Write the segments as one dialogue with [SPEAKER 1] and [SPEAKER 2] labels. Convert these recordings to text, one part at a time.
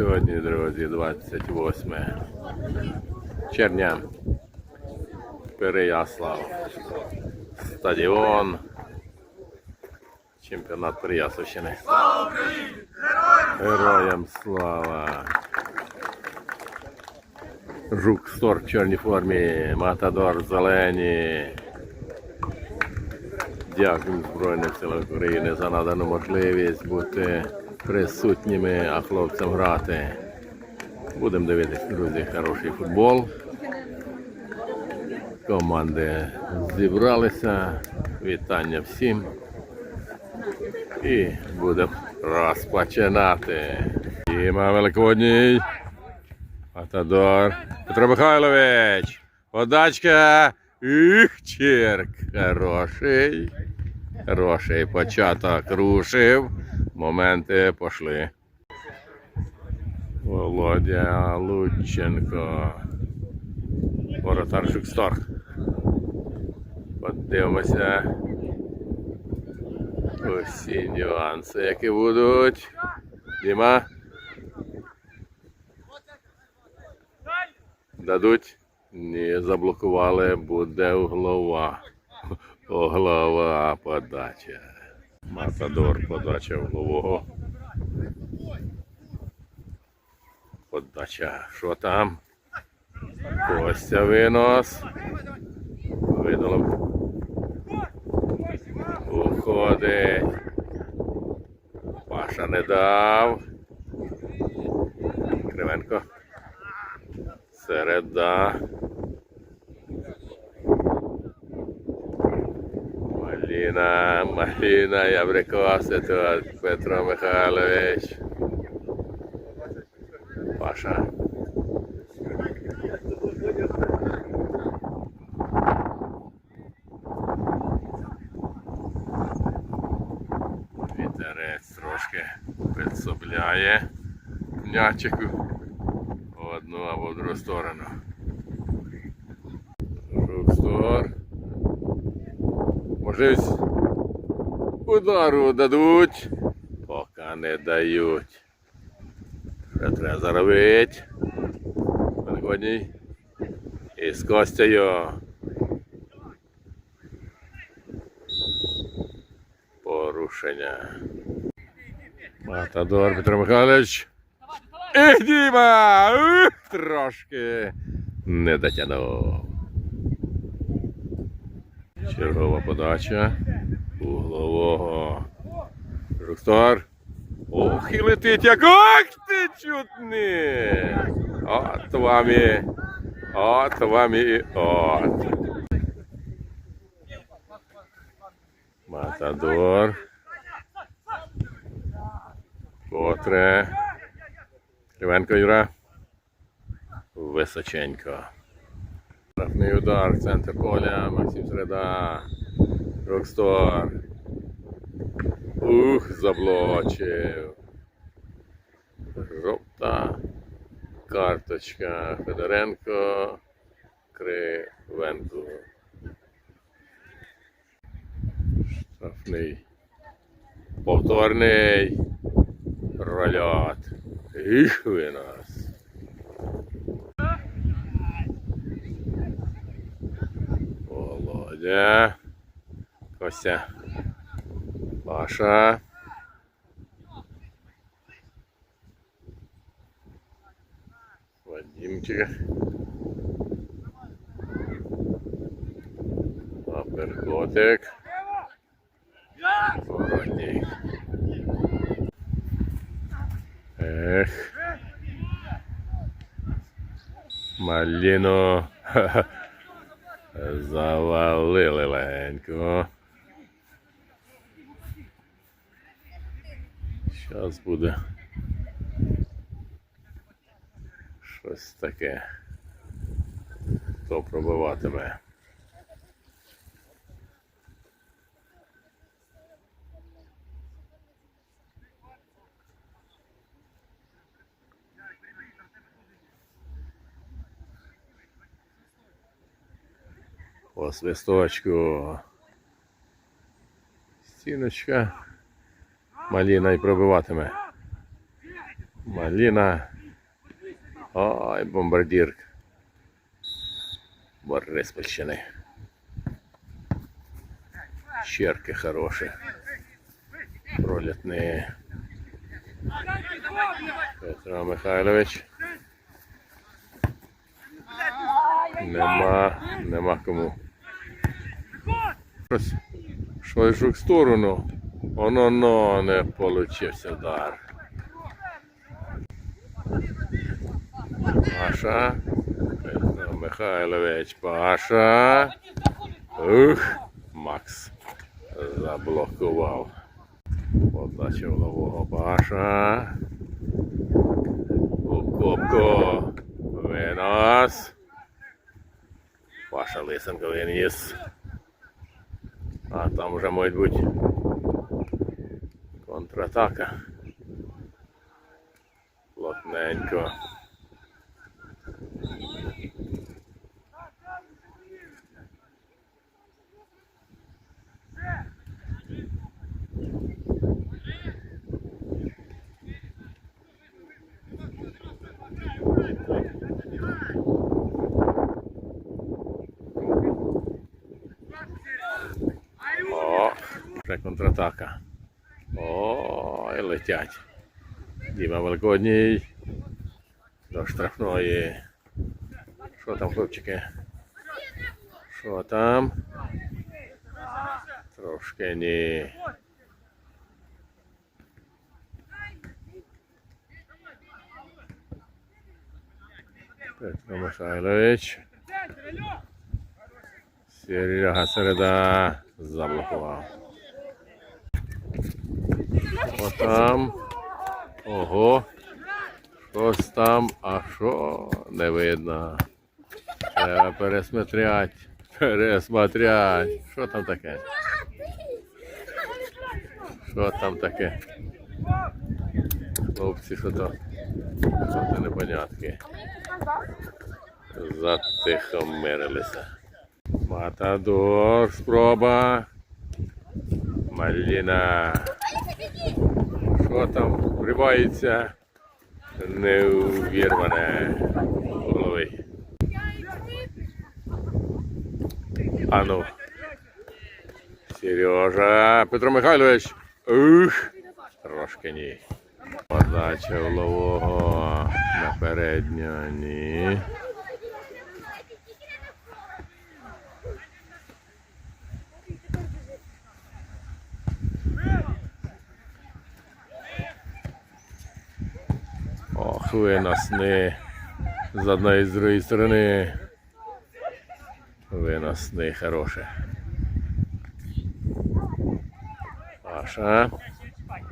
[SPEAKER 1] Сьогодні, друзі, 28 червня. Переяслав. Стадіон. Чемпіонат Переяславщини. Героям слава! Жук Сторк в чорній формі, Матадор зелені. Дякую Збройним силам України за надану можливість бути присутніми, а хлопцям грати. Будемо дивитися, друзі, хороший футбол. Команди зібралися. Вітання всім. І будемо розпочинати. Діма Великодній. Матадор. Петро Михайлович. Подачка. Їх черк. Хороший. Хороший початок рушив. Моменти пішли. Володя Лученко. Воротар Шукстор. Подивимося. Усі нюанси, які будуть. Діма. Дадуть? Ні, заблокували, буде углова. Углова подача. Матадор подача углового. Подача. Що там? Костя винос. Видалом. Уходить. Паша не дав. Кривенко. Середа. Маліна, Маліна, Ябрикоси тут, Петро Михайлович. Паша. Вітерець трошки підсобляє м'ячику в одну або в другу сторону. Можливість удару дадуть, поки не дають. Треба заробити. Великодній. І з Костею. Порушення. Матадор Петро Михайлович. Ех, Діма! Трошки не дотягнув. Чергова подача углового. Жукстар. Ох, і летить як ох ти чутний! От вам і, от вам і от. Матадор. Котре. Кривенко Юра. Височенько. Штрафний удар, центр поля, Максим Среда. Рокстор. Ух, заблочив. Жовта. Карточка. Федоренко. Кривенко. Штрафний. Повторний. Рольот. Їх ви нас. Володя. Костя. Паша. Вадимчик. Аперкотик. Воротник. Ех. Маліну. Завалили легенько. Зараз буде щось таке. Хто пробиватиме. По свисточку. Стіночка. Маліна і пробиватиме. Маліна Ой, бомбардір. Бориспільщини. Черки хороші. Пролітні. Петро Михайлович. Нема, нема кому. Щось, щось в сторону. Воно но не получився удар. Паша. Михайлович Паша. Ух, Макс заблокував. Подача в нового Паша. У копку. Винос. Паша Лисенко виніс. А там вже може бути контратака. Плотненько. О, контратака. О, і летять. Діма Великодній. До штрафної. Що там, хлопчики? Що там? Трошки ні. Петро Михайлович. Серега середа заблокував. Отам. Ого. Щось там, а що не видно. Треба пересмотрять. Пересмотрять. Що там таке? Що там таке? Хлопці, що то? Що то непонятки. Затихомирилися. Матадор, спроба. Маліна. Що там вривається? Неувірване голови. Ану. Сережа. Петро Михайлович. Ух. Трошки ні. Подача голового на передню. Ні. Ох, виносни. З одної і з другої сторони. Виносни хороше. Паша.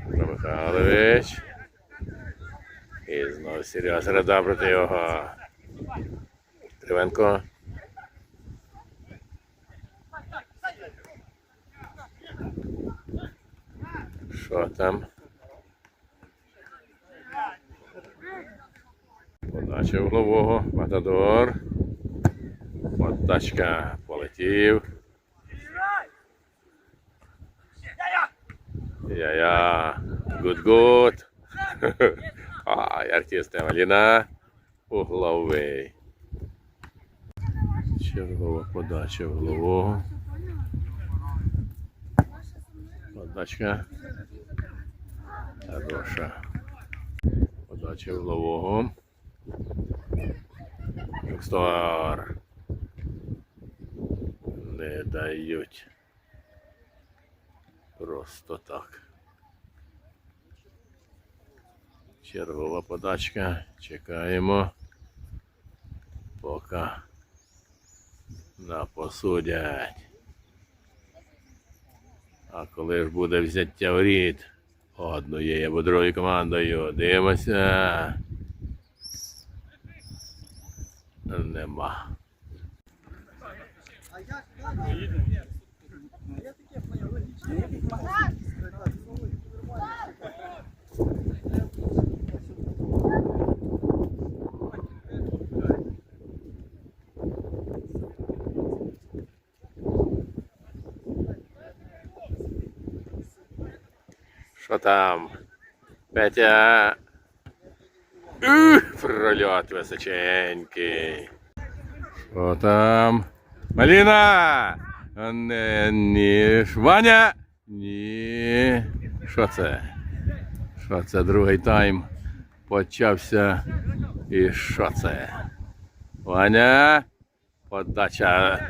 [SPEAKER 1] Михайлович. І знову Серега середа проти його. Кривенко. Що там? Подача углового, Матадор. Подачка полетів. Я-я. Гуд-гуд. Ай, артист Маліна. Угловий. Чергова подача углового. Подачка. Хороша. Подача углового. Стар. Не дають. Просто так. Чергова подачка. Чекаємо. Поки напосудять. А коли ж буде взяття в рід однією або другою командою, дивимося. Нема. Що там? Петя. Ух, прольот височенький. Що там? Маліна! Не, ні. Ваня! Ні. Що це? Що це другий тайм? Почався. І що це? Ваня. Подача.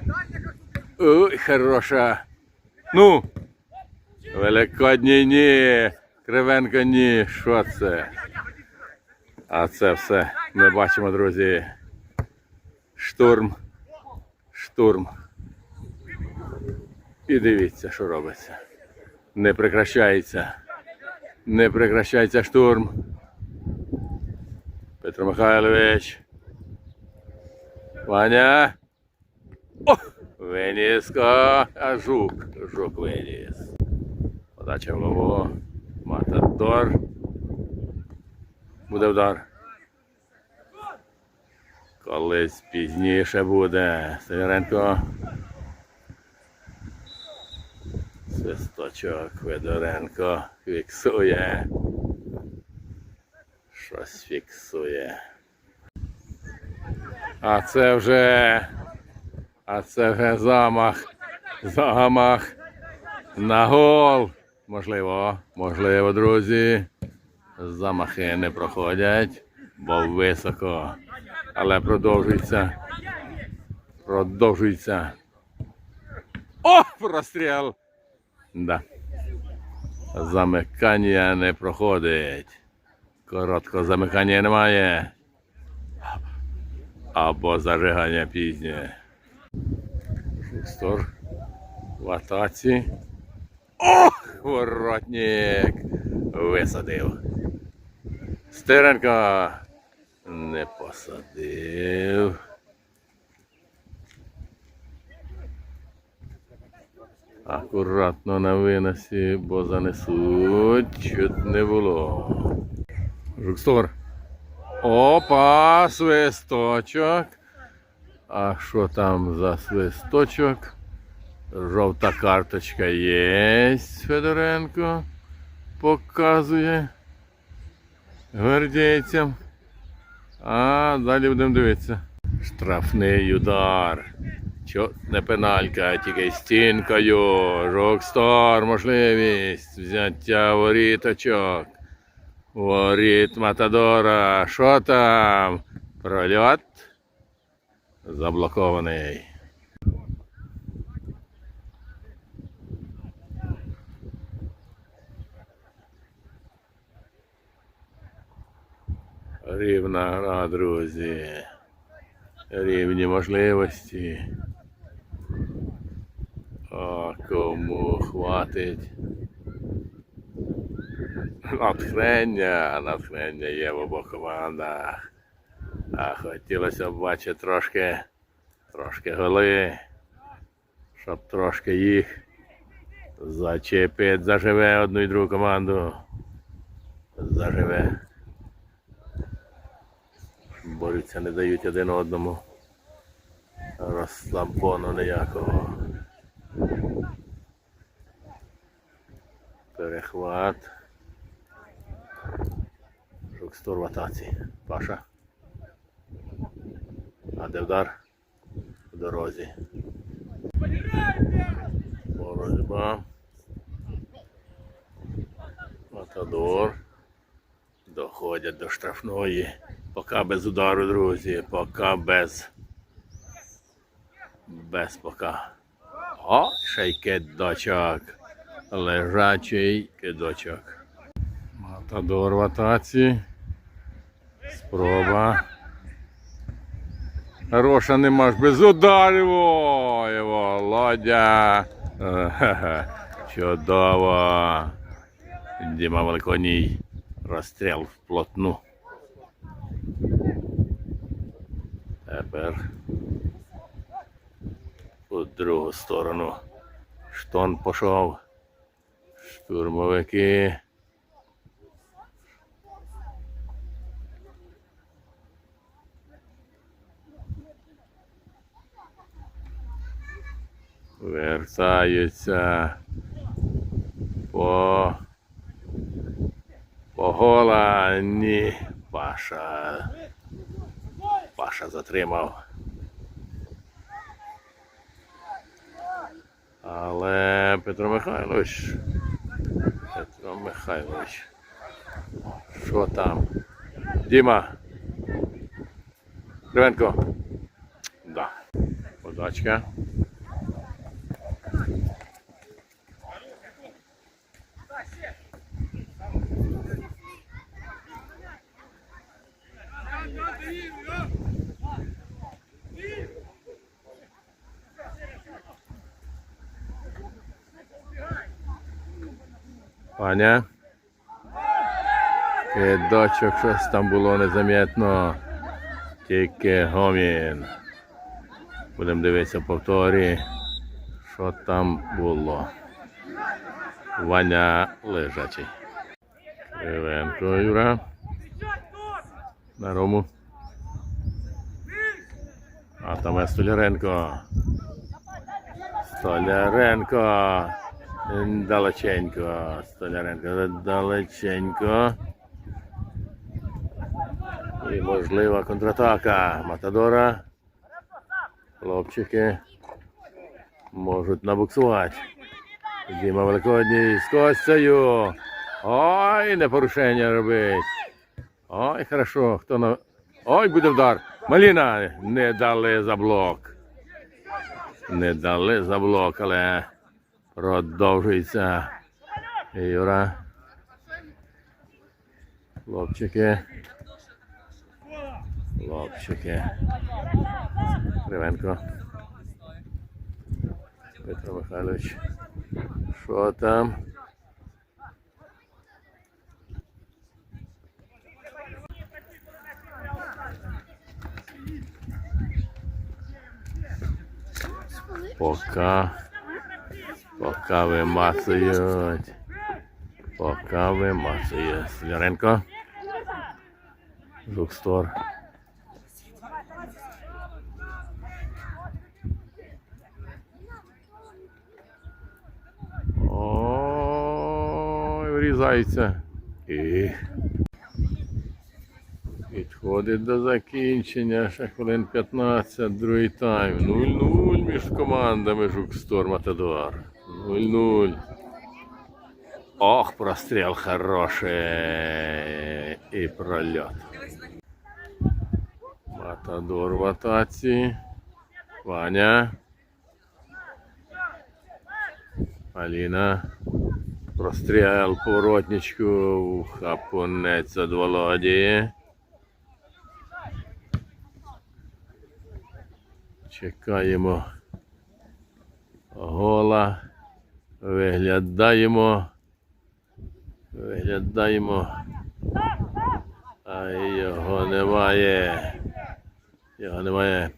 [SPEAKER 1] Ой, хороша. Ну. Великодній ні. Кривенко ні. Що це? А це все ми бачимо, друзі. Штурм. Штурм. І дивіться, що робиться. Не прекращається. Не прекращається штурм. Петро Михайлович. Ваня. О! Виніска. А жук. Жук виніс. Подача в голову. Матадор. Буде удар. Колись пізніше буде. Северенко. Свисточок Федоренко фіксує. Щось фіксує. А це вже. А це вже замах. Замах. На гол. Можливо, можливо, друзі. Замахи не проходять, бо високо. Але продовжується. Продовжується. О! Простріл! Да. Замикання не проходить. Короткого замикання немає. Або зажигання пізнє. Шустор. В атаці. О! Воротник! Висадив. Стеренко не посадив. Акуратно на виносі, бо занесуть. Чуть не було. Жукстор. Опа, свисточок. А що там за свисточок? Жовта карточка є. Федоренко показує гвардійцям. А далі будемо дивитися. Штрафний удар. Чо не пеналька, тільки стінкою. Рокстар, можливість взяття воріточок. Воріт Матадора. Що там? Прольот. Заблокований. Рівна гра, друзі. Рівні можливості. А кому хватить. Натхнення, натхнення є в обох командах. А хотілося б бачити трошки, трошки голи, щоб трошки їх зачепити, заживе одну і другу команду. Заживе. Борються, не дають один одному. Розслабону ніякого. Перехват. Жукстор в атаці. Паша. А де вдар? В дорозі. Боротьба. Матадор. Доходять до штрафної. Поки без удару, друзі. Поки без. Без поки. О, ще й кидочок. Лежачий кидочок. Матадор в атаці. Спроба. Хороша нема ж без ударів. Ой, Володя. Чудово. Діма Великоній. Розстріл вплотну. Тепер у другу сторону. Штон пішов. Штурмовики. Вертаються по по гола ні. Па Паша. Паша затримав. Але Петро Михайлович. Петро Михайлович. Що там? Діма. Кривенко. Да. Подачка. Паня. Кидочок, щось там було незамітно. Тільки гомін. Будемо дивитися повторі, що там було. Ваня лежачий. Кривенко Юра. На Рому. А там є Столяренко. Столяренко. Далеченько. Столяренко. Далеченько. І можлива контратака Матадора. Хлопчики можуть набуксувати. Діма Великодній з Костею. Ой, не порушення робить. Ой, хорошо. Хто на. Ой, буде удар. Маліна не дали за блок. Не дали за блок, але продовжується. Юра. Хлопчики. Хлопчики. Кривенко. Петро Михайлович. Що там? Пока. Пока вимацують. Пока вимацує. Сляренко. Жукстор. Ой, врізається. І підходить до закінчення. Ще хвилин 15, другий тайм. 0-0 між командами Жукстор Матадор. 0-0. Ох, простріл хороший. І прольот. Матадор в атаці. Ваня. Аліна. Простріл поворотничку. Хапунець від Володі. Чекаємо. Гола. Виглядаємо. Виглядаємо. А його немає. Його немає.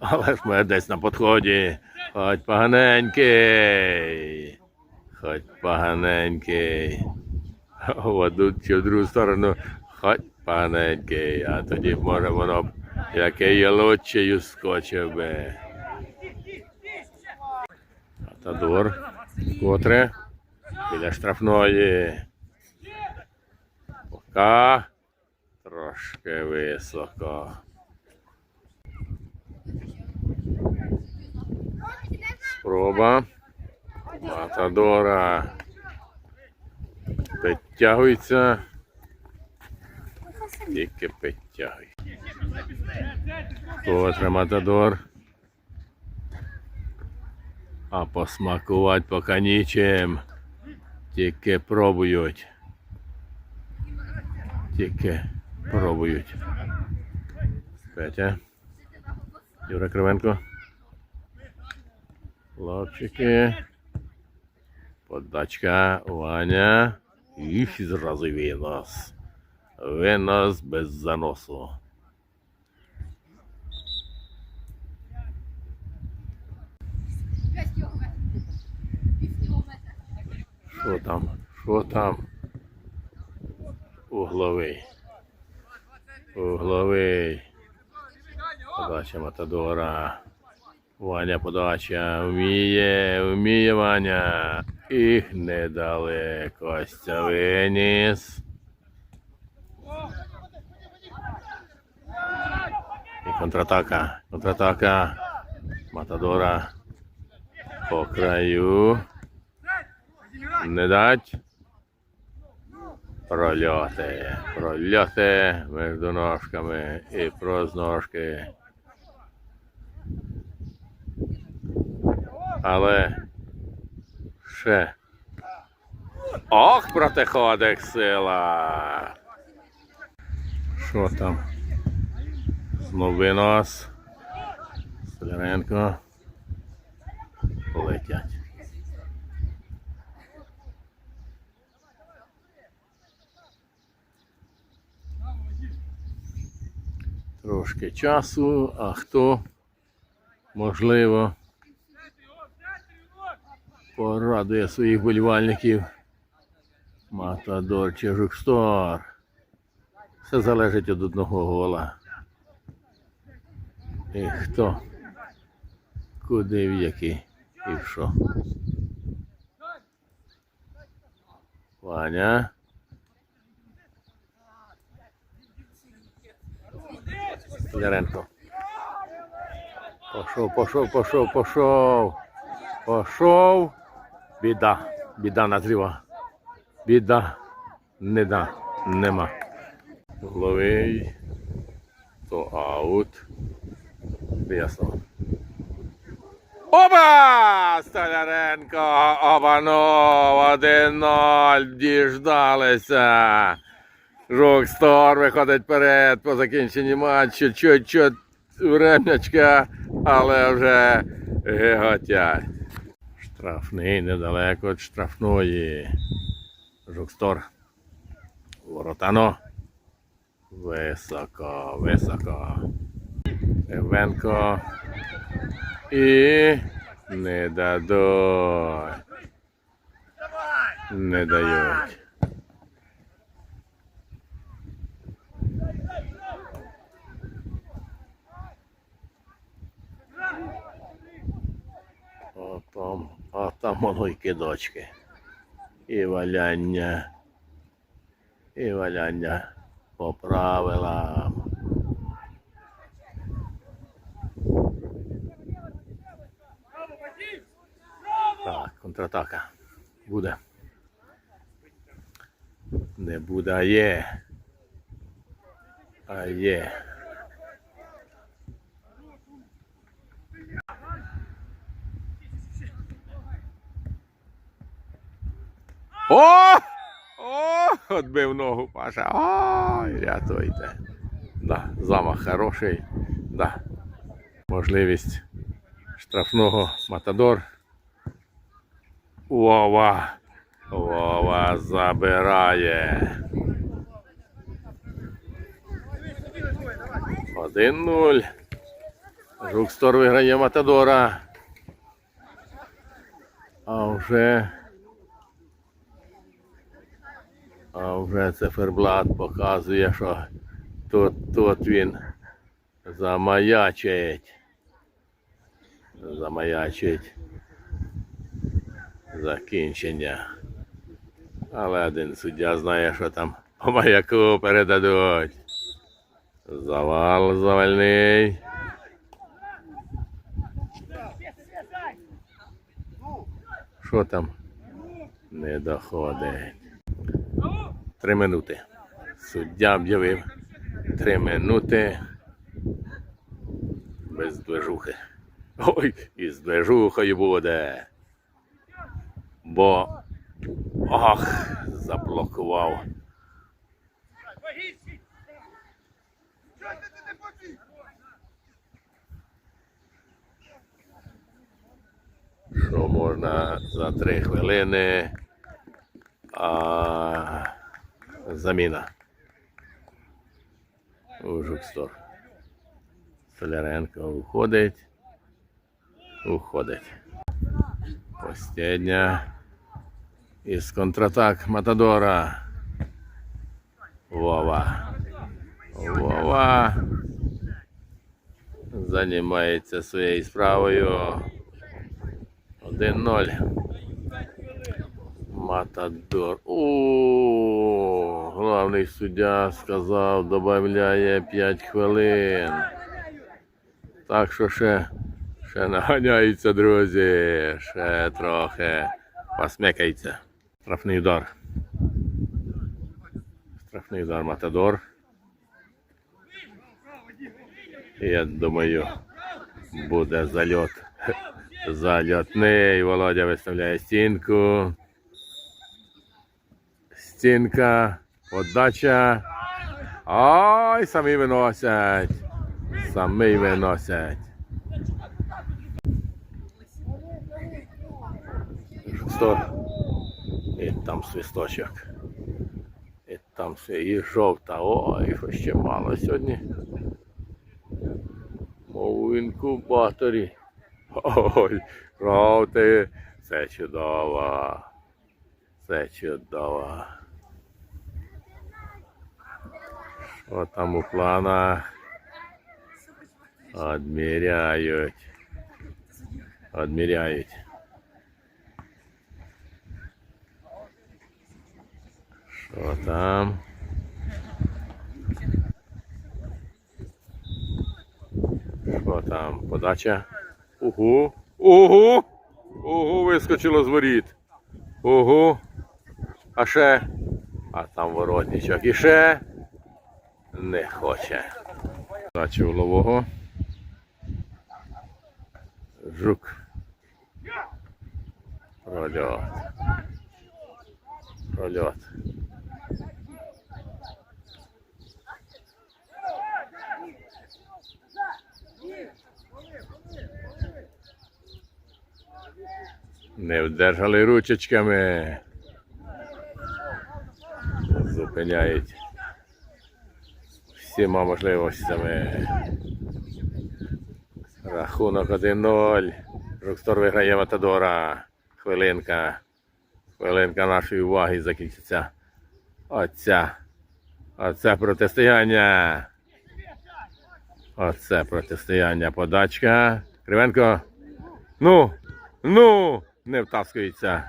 [SPEAKER 1] Але ж ми десь на підході. Хоть поганенький. Хоть поганенький. В чи в другу сторону. Хоть поганенький. А тоді може воно є лучшею скочив би. Атадор. Котре. Біля штрафної. Пока. Трошки високо. Спроба. Матадора. Підтягується. Тільки підтягує. Котре Матадор. А посмакувати поки нічим. Тільки пробують. Тільки пробують. Петя. Юра Кривенко. Хлопчики. Подачка. Ваня. І зразу винос. Винос без заносу. Що там? Що там? Угловий. Угловий. Подача Матадора. Ваня подача. Вміє, вміє Ваня. І недалеко. Костя виніс. І контратака. Контратака. Матадора. По краю. Не дать. Прольоти. Прольоти між ножками і проз ножки. Але ще. Ох, протиходить сила. Що там? Знов винос. Соляренко. Летять. Трошки часу, а хто можливо порадує своїх болівальників. Матадор чи Жукстор. Все залежить від одного гола. І хто? Куди в який і в що. Ваня. Яренко. Пошов, пошов, пошов, пошов. Пошов. Біда. Біда назріва. Біда. Не да. Нема. Ловий. То аут. Ясно. Оба! Столяренко! Обанов! 1-0. Діждалися. Жокстор виходить вперед по закінченні матчу. Чуть-чуть врем'ячка, але вже геготять. Штрафний недалеко від штрафної. Жукстор. Воротано. Високо, високо. Евенко. І не дадуть. Не дають. А там, а там й кидочки. І валяння. І валяння по правилам. Так, контратака. Буде. Не буде, а є. А є. О! О! Отбив ногу Паша. Ой, рятуйте. Да, замах хороший. Да. Можливість штрафного Матадор. Вова. Вова забирає. 1-0. Жукстор виграє Матадора. А вже. А вже циферблат показує, що тут, тут він замаячить. Замаячить закінчення. Але один суддя знає, що там по маяку передадуть. Завал завальний. Що там? Не доходить. Три минути. Суддя об'явив. Три минути. Без движухи. Ой, і з движухою буде. Бо. Ах, заблокував. Що можна за три хвилини. А, заміна. У Жукстор. Соляренко уходить. Уходить. Постедня. Із контратак Матадора. Вова. Вова. Займається своєю справою. 1-0. Матадор. О, главний суддя сказав, додає 5 хвилин. Так що ще, ще наганяються, друзі. Ще трохи посмикається. Штрафний удар. Штрафний удар Матадор. Я думаю, буде зальот. Зальотний. Володя виставляє стінку. Стінка. Подача. Ай, самі виносять. Самі виносять. Сто. І там свисточок. І там все, і жовта. Ой, ще мало сьогодні. Мов у інкубаторі. Ой, жовтий. Це чудово. Це чудово. Що там у планах? Одміряють. Одміряють. Що там? Що там? Подача? Угу. Угу. Угу, вискочило з воріт. Угу. А ще. А там воротничок. І ще. Не хоче. У лового. Жук. Прольот. Прольот. Не вдержали ручечками. Зупиняють всіма можливостями. Рахунок 1-0. Рокстор виграє Матадора. Хвилинка. Хвилинка нашої уваги закінчиться. Оця. Оце протистояння. Оце протистояння. Подачка. Кривенко. Ну, ну, не втаскується.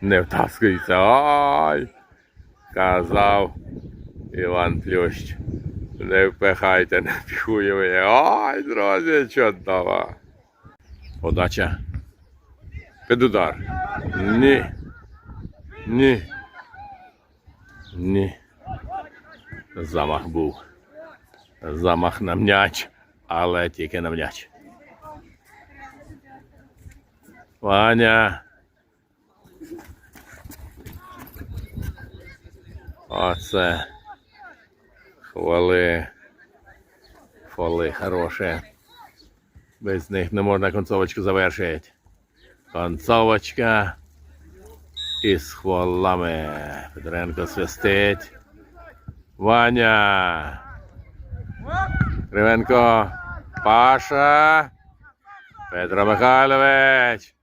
[SPEAKER 1] Не втаскується. Ай! Казав Іван Плющ. Не впихайте, не піхуємо. Ай, друзі, чудово. Подача. Під удар. Ні. Ні. Ні. Замах був. Замах на м'яч, але тільки на м'яч. Ваня. Оце. Хвали. Фоли хороші. Без них не можна концовочку завершити. Концовочка. Із хвалами. Петренко свистить. Ваня. Кривенко. Паша. Петро Михайлович.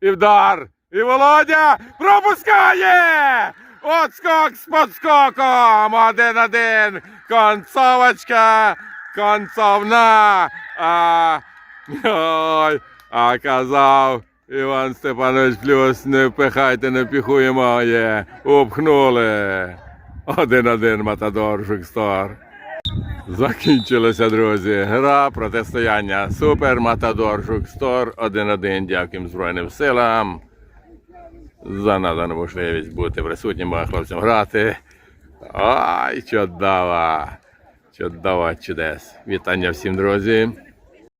[SPEAKER 1] І вдар. І Володя пропускає. Отскок з подскоком. Один-один. Концовочка. Концовна. А, ой, а казав Іван Степанович Плюс, не впихайте, не піхуємо. Є. Упхнули. Один-один Матадор Жукстор. Закінчилася, друзі. Гра протистояння Супер Матадор Жукстор 1-1. Дякуємо Збройним силам за надану можливість бути присутнім, а хлопцям грати. Ай, чудово! Чудово чудес. Вітання всім, друзі.